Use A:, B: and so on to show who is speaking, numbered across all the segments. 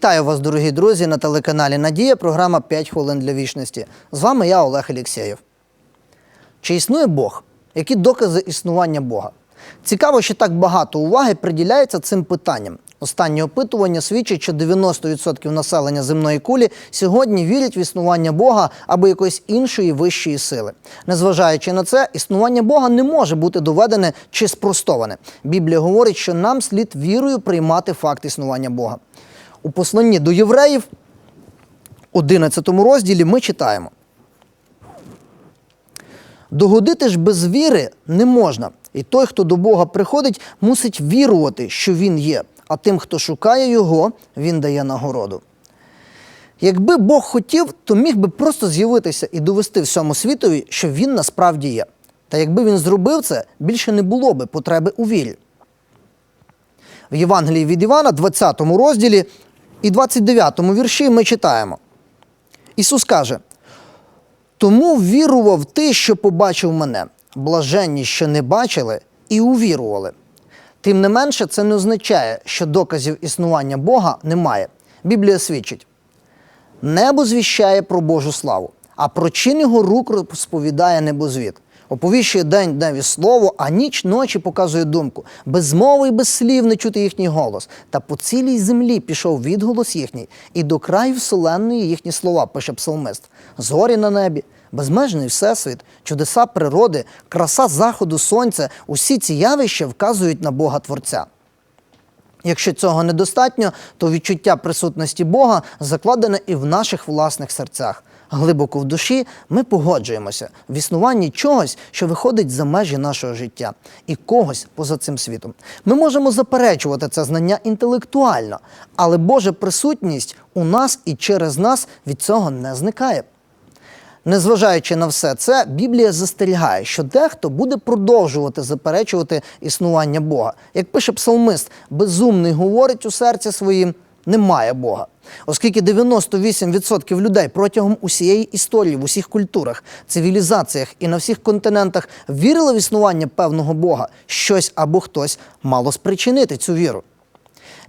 A: Вітаю вас, дорогі друзі, на телеканалі Надія, програма «5 хвилин для вічності. З вами я, Олег Алєксєєв. Чи існує Бог? Які докази існування Бога? Цікаво, що так багато уваги приділяється цим питанням. Останнє опитування свідчить, що 90% населення земної кулі сьогодні вірять в існування Бога або якоїсь іншої вищої сили. Незважаючи на це, існування Бога не може бути доведене чи спростоване. Біблія говорить, що нам слід вірою приймати факт існування Бога. У посланні до євреїв, 11 розділі, ми читаємо. Догодити ж без віри не можна. І той, хто до Бога приходить, мусить вірувати, що Він є, а тим, хто шукає Його, Він дає нагороду. Якби Бог хотів, то міг би просто з'явитися і довести всьому світові, що він насправді є. Та якби він зробив це, більше не було би потреби у вірі. В Євангелії від Івана, 20 розділі і 29 вірші ми читаємо. Ісус каже: тому вірував ти, що побачив мене, блаженні, що не бачили, і увірували. Тим не менше, це не означає, що доказів існування Бога немає. Біблія свідчить: небо звіщає про Божу славу, а про чин його рук розповідає небозвід. Оповіщує день дневі слово, а ніч ночі показує думку. Без мови і без слів не чути їхній голос. Та по цілій землі пішов відголос їхній, і до краю вселенної їхні слова, пише псалмист. Зорі на небі, безмежний всесвіт, чудеса природи, краса заходу сонця усі ці явища вказують на Бога Творця. Якщо цього недостатньо, то відчуття присутності Бога закладене і в наших власних серцях. Глибоко в душі ми погоджуємося в існуванні чогось, що виходить за межі нашого життя, і когось поза цим світом. Ми можемо заперечувати це знання інтелектуально, але Божа присутність у нас і через нас від цього не зникає. Незважаючи на все це, Біблія застерігає, що дехто буде продовжувати заперечувати існування Бога. Як пише псалмист, безумний говорить у серці своїм, немає Бога. Оскільки 98% людей протягом усієї історії в усіх культурах, цивілізаціях і на всіх континентах вірили в існування певного Бога, щось або хтось мало спричинити цю віру.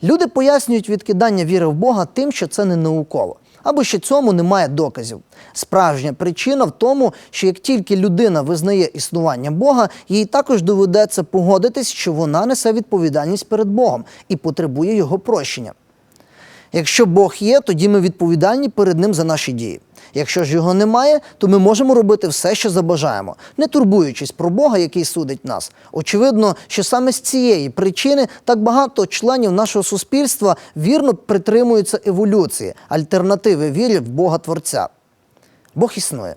A: Люди пояснюють відкидання віри в Бога тим, що це не науково, або що цьому немає доказів. Справжня причина в тому, що як тільки людина визнає існування Бога, їй також доведеться погодитись, що вона несе відповідальність перед Богом і потребує його прощення. Якщо Бог є, тоді ми відповідальні перед Ним за наші дії. Якщо ж його немає, то ми можемо робити все, що забажаємо, не турбуючись про Бога, який судить нас. Очевидно, що саме з цієї причини так багато членів нашого суспільства вірно притримуються еволюції, альтернативи вірі в Бога Творця. Бог існує.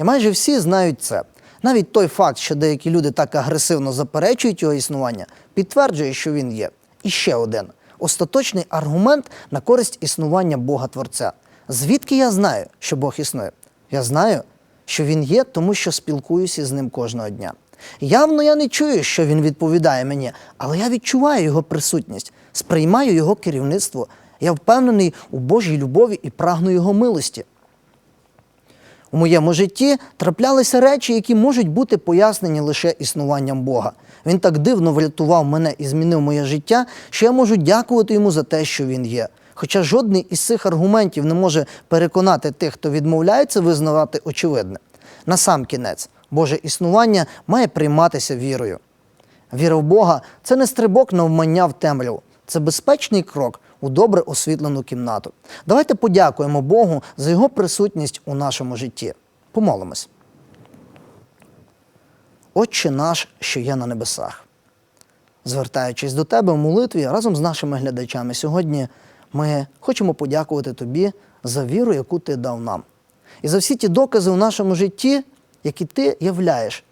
A: І майже всі знають це. Навіть той факт, що деякі люди так агресивно заперечують його існування, підтверджує, що він є. І ще один остаточний аргумент на користь існування Бога Творця. Звідки я знаю, що Бог існує? Я знаю, що Він є, тому що спілкуюся з ним кожного дня. Явно я не чую, що він відповідає мені, але я відчуваю його присутність, сприймаю його керівництво. Я впевнений у Божій любові і прагну його милості. У моєму житті траплялися речі, які можуть бути пояснені лише існуванням Бога. Він так дивно врятував мене і змінив моє життя, що я можу дякувати йому за те, що він є. Хоча жодний із цих аргументів не може переконати тих, хто відмовляється визнавати очевидне. Насамкінець, Боже існування має прийматися вірою. Віра в Бога це не стрибок навмання в темряву, це безпечний крок у добре освітлену кімнату. Давайте подякуємо Богу за його присутність у нашому житті. Помолимось. Отче наш, що є на небесах. Звертаючись до Тебе в молитві разом з нашими глядачами, сьогодні ми хочемо подякувати Тобі за віру, яку Ти дав нам. І за всі ті докази в нашому житті, які ти являєш,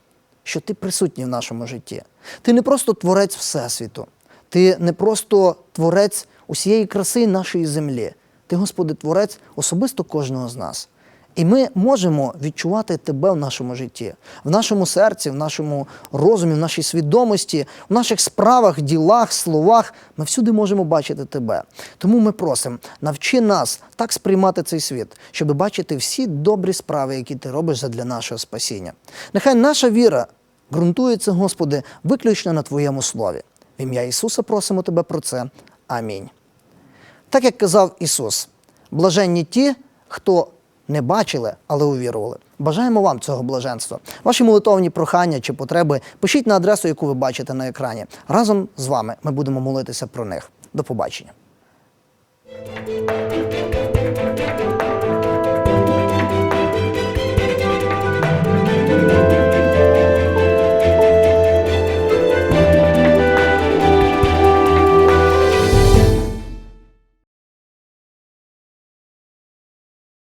A: що ти присутній в нашому житті. Ти не просто творець Всесвіту, ти не просто творець усієї краси нашої землі. Ти, Господи, творець особисто кожного з нас. І ми можемо відчувати тебе в нашому житті, в нашому серці, в нашому розумі, в нашій свідомості, в наших справах, ділах, словах. Ми всюди можемо бачити тебе. Тому ми просимо, навчи нас так сприймати цей світ, щоб бачити всі добрі справи, які ти робиш задля нашого спасіння. Нехай наша віра ґрунтується, Господи, виключно на Твоєму слові. В ім'я Ісуса просимо Тебе про це. Амінь. Так як казав Ісус, блаженні ті, хто не бачили, але увірували. Бажаємо вам цього блаженства. Ваші молитовні прохання чи потреби пишіть на адресу, яку ви бачите на екрані. Разом з вами ми будемо молитися про них. До побачення.